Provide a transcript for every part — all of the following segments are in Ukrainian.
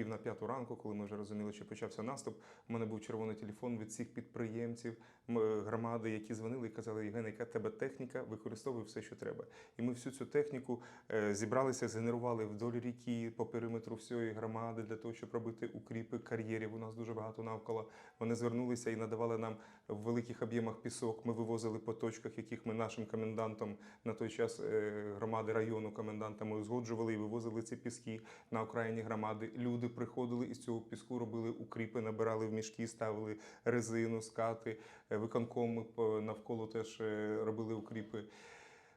пів на п'яту ранку, коли ми вже розуміли, що почався наступ. У мене був червоний телефон від всіх підприємців е, громади, які дзвонили і казали: Євген, яка тебе техніка, використовуй все, що треба. І ми всю цю техніку е, зібралися, згенерували вдоль ріки по периметру всієї громади для того, щоб робити укріпи кар'єрів. У нас дуже багато навколо. Вони звернулися і надавали нам в великих об'ємах пісок. Ми вивозили по точках, яких ми нашим комендантам на той час е, громади району комендантами узгоджували і вивозили ці піски на окраїні громади. Люди приходили із цього піску, робили укріпи, набирали в мішки, ставили резину, скати. Е, Виконкоми навколо теж е, робили укріпи.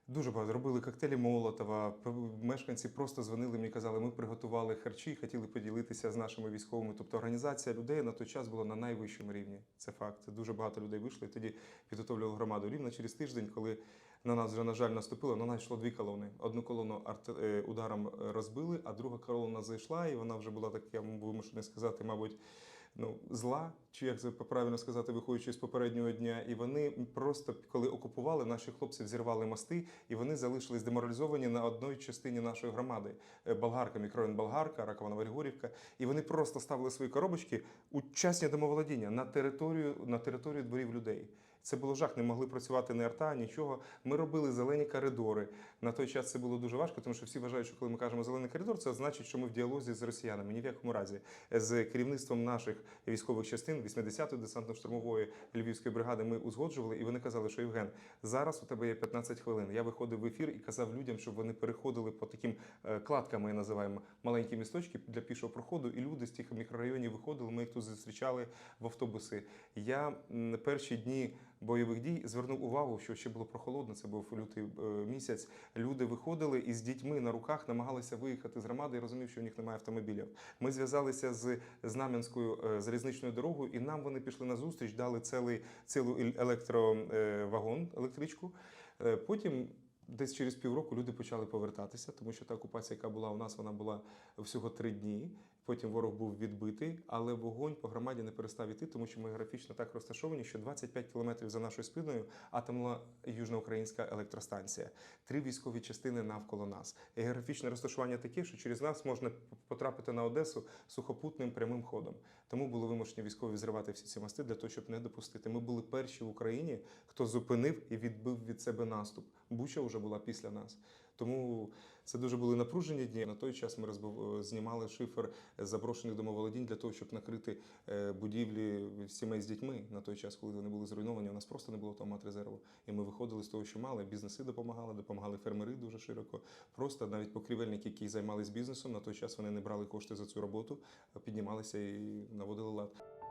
Дуже багато робили коктейлі Молотова. Мешканці просто дзвонили мені, казали, ми приготували харчі, хотіли поділитися з нашими військовими. Тобто організація людей на той час була на найвищому рівні. Це факт. Дуже багато людей вийшло. І тоді підготовлювали громаду. Рівно через тиждень, коли на нас вже, на жаль, наступило, на нас йшло дві колони. Одну колону е, ударом е, розбили, а друга колона зайшла, і вона вже була так, я вимушений сказати, мабуть, ну, зла, чи як це правильно сказати, виходячи з попереднього дня. І вони просто, коли окупували, наші хлопці взірвали мости, і вони залишились деморалізовані на одній частині нашої громади. Е, Болгарка, мікрорайон Болгарка, Ракова Новогригорівка. І вони просто ставили свої коробочки у частні домоволодіння на територію, на територію дворів людей. Це було жах, не могли працювати ні арта, нічого. Ми робили зелені коридори. На той час це було дуже важко, тому що всі вважають, що коли ми кажемо зелений коридор, це значить, що ми в діалозі з росіянами. Ні в якому разі. З керівництвом наших військових частин 80-ї десантно-штурмової львівської бригади ми узгоджували, і вони казали, що Євген, зараз у тебе є 15 хвилин. Я виходив в ефір і казав людям, щоб вони переходили по таким е, кладкам, ми називаємо маленькі місточки для пішого проходу, і люди з тих мікрорайонів виходили. Ми їх тут зустрічали в автобуси. Я перші дні бойових дій звернув увагу, що ще було прохолодно. Це був лютий е, місяць. Люди виходили і з дітьми на руках намагалися виїхати з громади. і розумів, що в них немає автомобілів. Ми зв'язалися з Знам'янською е, залізничною дорогою, і нам вони пішли на зустріч, дали цілий цілу електровагон, електричку. Е, Потім. Десь через півроку люди почали повертатися, тому що та окупація, яка була у нас, вона була всього три дні. Потім ворог був відбитий, але вогонь по громаді не перестав іти, тому що ми графічно так розташовані, що 25 кілометрів за нашою спиною атомна южноукраїнська електростанція, три військові частини навколо нас. І географічне розташування таке, що через нас можна потрапити на Одесу сухопутним прямим ходом. Тому були вимушені військові зривати всі ці мости для того, щоб не допустити. Ми були перші в Україні, хто зупинив і відбив від себе наступ. Буча вже була після нас. Тому це дуже були напружені дні. На той час ми розбив... знімали шифер заброшених домоволодінь для того, щоб накрити е, будівлі сімей з дітьми на той час, коли вони були зруйновані. У нас просто не було автомат резерву. І ми виходили з того, що мали. Бізнеси допомагали, допомагали фермери дуже широко. Просто навіть покрівельники, які займалися бізнесом, на той час вони не брали кошти за цю роботу, піднімалися і наводили лад.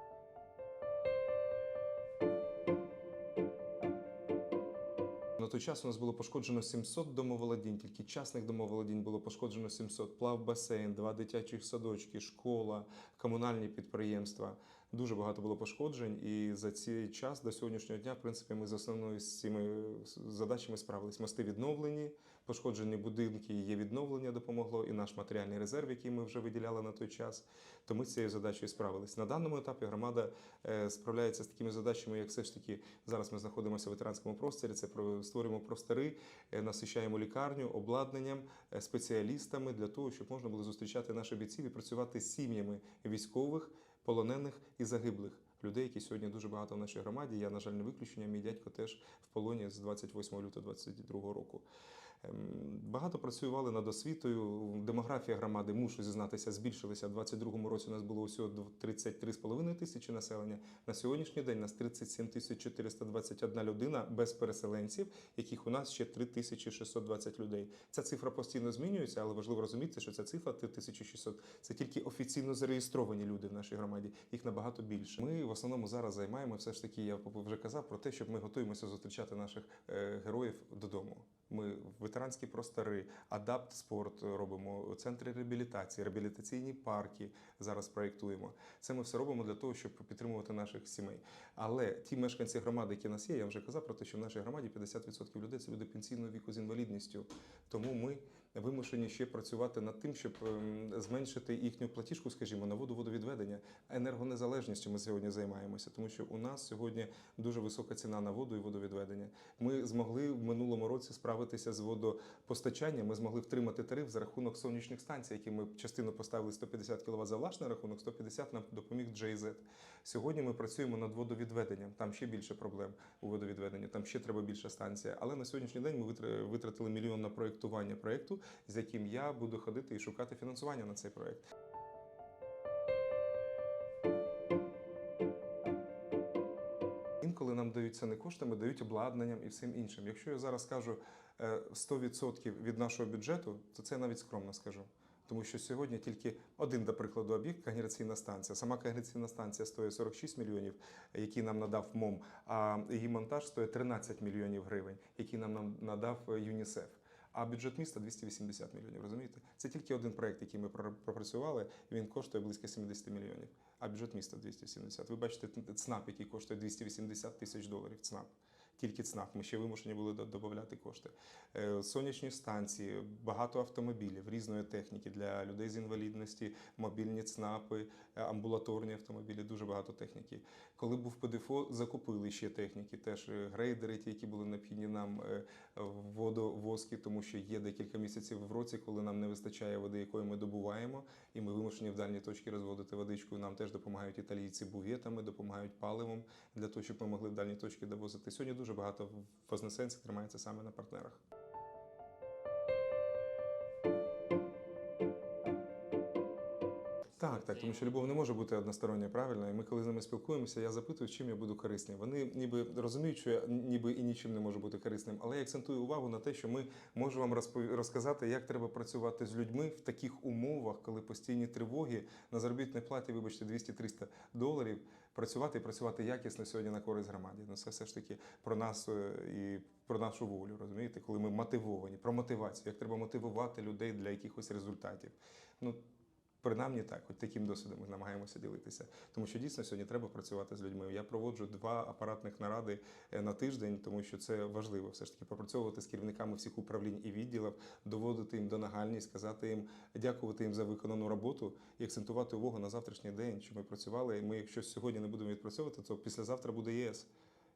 На той час у нас було пошкоджено 700 домоволодінь, тільки частних домоволодінь було пошкоджено 700. Плав басейн, два дитячих садочки, школа, комунальні підприємства. Дуже багато було пошкоджень. І за цей час до сьогоднішнього дня, в принципі, ми з основною з цими задачами справились. Мости відновлені, пошкоджені будинки, є відновлення допомогло, і наш матеріальний резерв, який ми вже виділяли на той час. То ми з цією задачею справились. На даному етапі громада е, справляється з такими задачами, як все ж таки зараз ми знаходимося в ветеранському просторі. Це створюємо простори, е, насищаємо лікарню обладнанням, е, спеціалістами для того, щоб можна було зустрічати наших бійців і працювати з сім'ями військових, полонених і загиблих. Людей, які сьогодні дуже багато в нашій громаді. Я, на жаль, не виключення. Мій дядько теж в полоні з 28 лютого 22 року. Ем, Багато працювали над освітою. Демографія громади, мушу зізнатися, збільшилася. У 22 році у нас було усього 33,5 тисячі населення. На сьогоднішній день у нас 37 тисяч 421 людина без переселенців, яких у нас ще 3620 людей. Ця цифра постійно змінюється, але важливо розуміти, що ця цифра 3600 – це тільки офіційно зареєстровані люди в нашій громаді. Їх набагато більше. Ми в основному зараз займаємо все ж таки. Я вже казав про те, щоб ми готуємося зустрічати наших е, героїв додому. Ми ветеранські простори, адапт спорт робимо, центри реабілітації, реабілітаційні парки зараз проєктуємо. Це ми все робимо для того, щоб підтримувати наших сімей. Але ті мешканці громади, які нас є, я вже казав про те, що в нашій громаді 50% людей це люди пенсійного віку з інвалідністю. Тому ми вимушені ще працювати над тим, щоб ем, зменшити їхню платіжку, скажімо, на воду водовідведення, енергонезалежністю ми сьогодні займаємося, тому що у нас сьогодні дуже висока ціна на воду і водовідведення. Ми змогли в минулому році справитися з водопостачанням. Ми змогли втримати тариф за рахунок сонячних станцій, які ми частину поставили 150 кВт за власний рахунок, 150 нам допоміг JZ. Сьогодні ми працюємо над водовідведенням. Там ще більше проблем у водовідведенні, там ще треба більша станція. Але на сьогоднішній день ми витра- витратили мільйон на проєктування проєкту, з яким я буду ходити і шукати фінансування на цей проєкт. Інколи нам дають це не коштами, дають обладнанням і всім іншим. Якщо я зараз скажу е, 100% від нашого бюджету, то це я навіть скромно скажу. Тому що сьогодні тільки один, до прикладу, об'єкт кагенераційна станція. Сама кагенераційна станція стоїть 46 мільйонів, які нам надав МОМ, а її монтаж стоїть 13 мільйонів гривень, які нам нам надав е, ЮНІСЕФ. А бюджет міста 280 мільйонів. Розумієте? Це тільки один проект, який ми пропрацювали. Він коштує близько 70 мільйонів. А бюджет міста 270. Ви бачите ЦНАП, який коштує 280 тисяч доларів. ЦНАП. Тільки ЦНАП. Ми ще вимушені були додати кошти. Е, Сонячні станції, багато автомобілів, різної техніки для людей з інвалідності, мобільні ЦНАПи, е, амбулаторні автомобілі, дуже багато техніки. Коли був ПДФО, закупили ще техніки, теж е, грейдери, ті, які були необхідні нам водовозки, тому що є декілька місяців в році, коли нам не вистачає води, якої ми добуваємо, і ми вимушені в дальні точки розводити водичку. Нам теж допомагають італійці бувєтами, допомагають паливом для того, щоб ми могли в дальні точки довозити. Сьогодні дуже багато вознесенців тримається саме на партнерах. Так, так, тому що любов не може бути односторонньо правильно. І ми, коли з ними спілкуємося, я запитую, чим я буду корисним. Вони ніби розуміють, що я ніби і нічим не можу бути корисним, але я акцентую увагу на те, що ми можемо вам розказати, як треба працювати з людьми в таких умовах, коли постійні тривоги на заробітній платі, вибачте, 200-300 доларів. Працювати і працювати якісно сьогодні на користь громаді. Ну це все ж таки про нас е, і про нашу волю, розумієте, коли ми мотивовані, про мотивацію, як треба мотивувати людей для якихось результатів. Ну Принаймні так, хоч таким досвідом ми намагаємося ділитися. Тому що дійсно сьогодні треба працювати з людьми. Я проводжу два апаратних наради е, на тиждень, тому що це важливо все ж таки пропрацьовувати з керівниками всіх управлінь і відділів, доводити їм до нагальність, сказати їм, дякувати їм за виконану роботу і акцентувати увагу на завтрашній день, що ми працювали. Ми, якщо сьогодні не будемо відпрацьовувати, то післязавтра буде ЄС.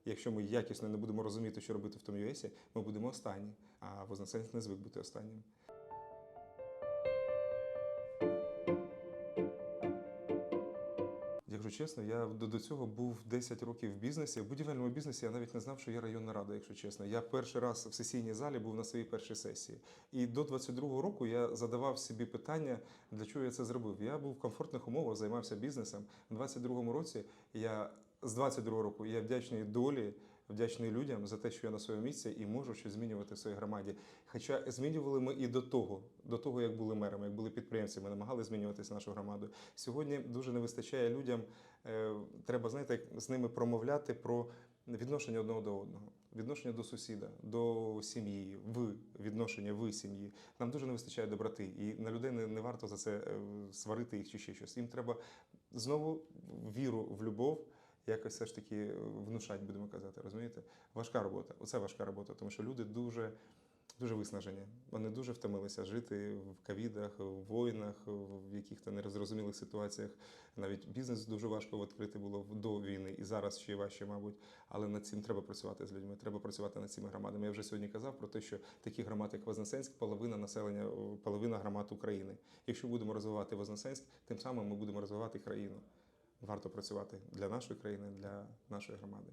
Якщо ми якісно не будемо розуміти, що робити в тому ЄСі, ми будемо останні. А Вознесенець не звик бути останнім. Якщо чесно, я до, до цього був 10 років в бізнесі. В будівельному бізнесі я навіть не знав, що є районна рада, якщо чесно. Я перший раз в сесійній залі був на своїй першій сесії. І до 22-го року я задавав собі питання, для чого я це зробив. Я був в комфортних умовах, займався бізнесом. У 22-му році я з 22-го року я вдячний долі. Вдячний людям за те, що я на своєму місці і можу щось змінювати в своїй громаді. Хоча змінювали ми і до того, до того, як були мерами, як були підприємцями, намагали змінюватися нашу громаду. Сьогодні дуже не вистачає людям. е, Треба, знаєте, з ними промовляти про відношення одного до одного, відношення до сусіда, до сім'ї, ви відношення ви сім'ї. Нам дуже не вистачає доброти, і на людей не, не варто за це е, сварити їх чи ще щось. Їм треба знову віру в любов якось все ж таки внушать, будемо казати, розумієте? Важка робота. Оце важка робота, тому що люди дуже. Дуже виснажені. Вони дуже втомилися жити в ковідах, в воїнах, в яких-то нерозрозумілих ситуаціях. Навіть бізнес дуже важко відкрити було до війни, і зараз ще важче, мабуть. Але над цим треба працювати з людьми. Треба працювати над цими громадами. Я вже сьогодні казав про те, що такі громади, як Вознесенськ, половина населення, половина громад України. Якщо будемо розвивати Вознесенськ, тим самим ми будемо розвивати країну. Варто працювати для нашої країни, для нашої громади.